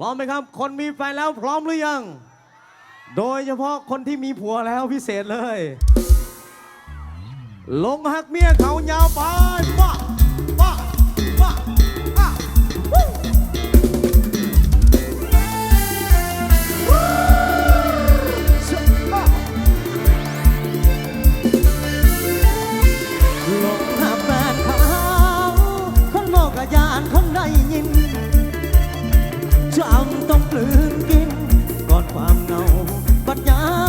พร้อมไหมครับ คนมีแฟนแล้วพร้อมหรือยัง โดยเฉพาะคนที่มีผัวแล้วพิเศษเลย ลงหักเมียเขายาวไปว่า ต้องกลืนกินก่อนความเหงาบัดยา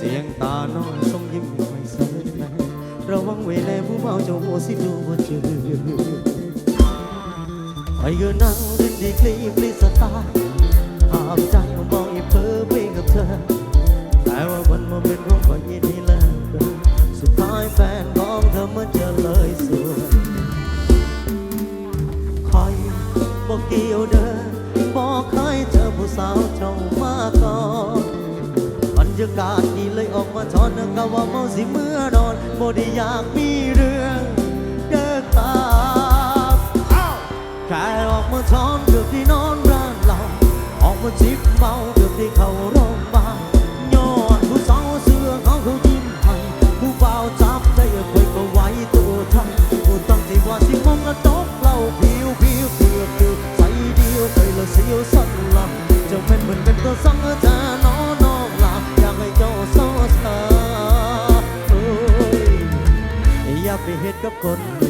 สียงตาน้อยทรงยิ้มไม่อยเสยแม่ระวังเวลาผู้เมาเจ้าโมสิดูบ่เจอไอ้เงินนั่งเล่นดีคลีปลิสตาร์หามใจมองอีเพ้อเพลงกับเธอ แต่ว่ามันมาเป็นของคนยินดีเลิกสุดท้ายแฟนของเธอมันจะเลยสวยคอยบอกเกี่ยวเดินบอกเคยเจอผู้สาวเจ้ามาก รยากาศดีเลยออกมาทอนก็ว่าเมาสิเมื่อนอนบ่ได้อยากมีเรื่องเดินตามแค่ออกมาทอนเกือบที่นอนร้านเราออกมาจิบเมาเกือบที่เข้ารง กับคน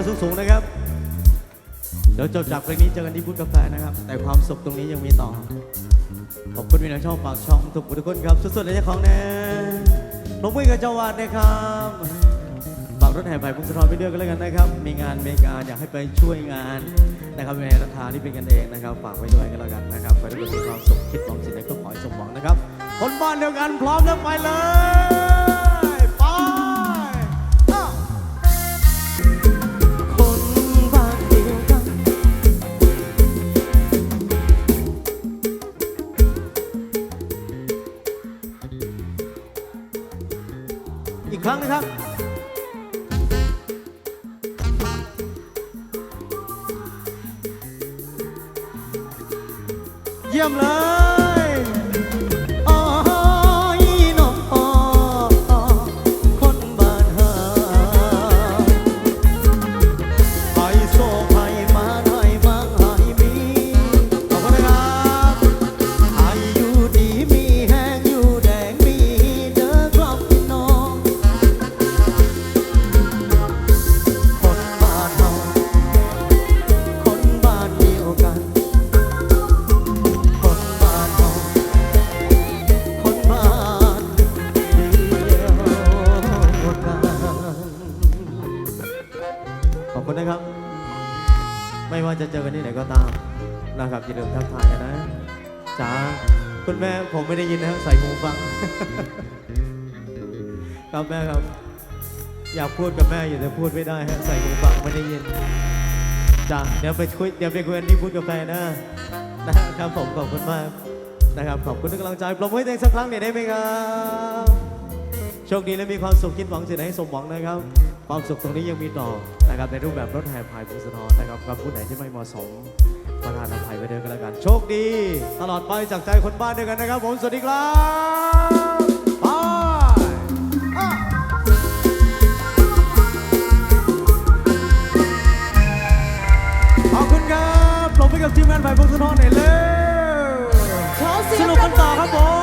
มือสูงๆนะครับ เดี๋ยวจบจากเพลงนี้เจอกันที่พุทธกาแฟนะครับ แต่ความสุขตรงนี้ยังมีต่อ ขอบคุณพี่น้องช่องปากช่องทุกทุกคนครับ สุดๆเลยเจ้าของแน่ลงมือกับเจ้าวาดนะครับฝากรถแห่ไผ่พุทธทรไปด้วยกันแล้วกันนะครับ มีงานมีกาอยากให้ไปช่วยงานนะครับในราคาที่เป็นกันเองนะครับ ฝากไว้ด้วยกันแล้วกันนะครับไปด้วยความสุขคิดหวังสิ่งใดก็ขอให้สมหวังนะครับ คนบ้านเดียวกันพร้อมแล้วไปเลย ว่าจะเจอกันที่ไหนก็ตามนะครับอย่าลืมทักทายกันนะจ๋าคุณแม่ผมไม่ได้ยินนะใส่หูฟัง ครับแม่ครับ อยากพูดกับแม่อยู่แต่พูดไม่ได้ฮะใส่หูฟังไม่ได้ยินจ้าเดี๋ยวไปคุยเดี๋ยวไปคุยกันที่พูดกาแฟนะนะครับผมขอบคุณมากนะครับขอบคุณทุกกำลังใจปรบมือให้ตัวเองสักครั้งหน่อยได้ไหมครับโชคดีและมีความสุขคิดหวังสิ่งไหนให้สมหวังนะครับ ความสุขตรงนี้ยังมีต่อนะครับในรูปแบบรถแห่พายพงศธรนะครับกับผู้ไหนที่ไม่เหมาะสมประทานอภัยไว้ด้วยกันแล้วกัน โชคดี ตลอดไปจากใจคนบ้านด้วยกันนะครับ ผมสวัสดีครับบายขอบคุณครับปรบมือให้กับทีมงานฝ่ายพงศธรหน่อยเร็วขอเสียสงนุกกันต่อครับผม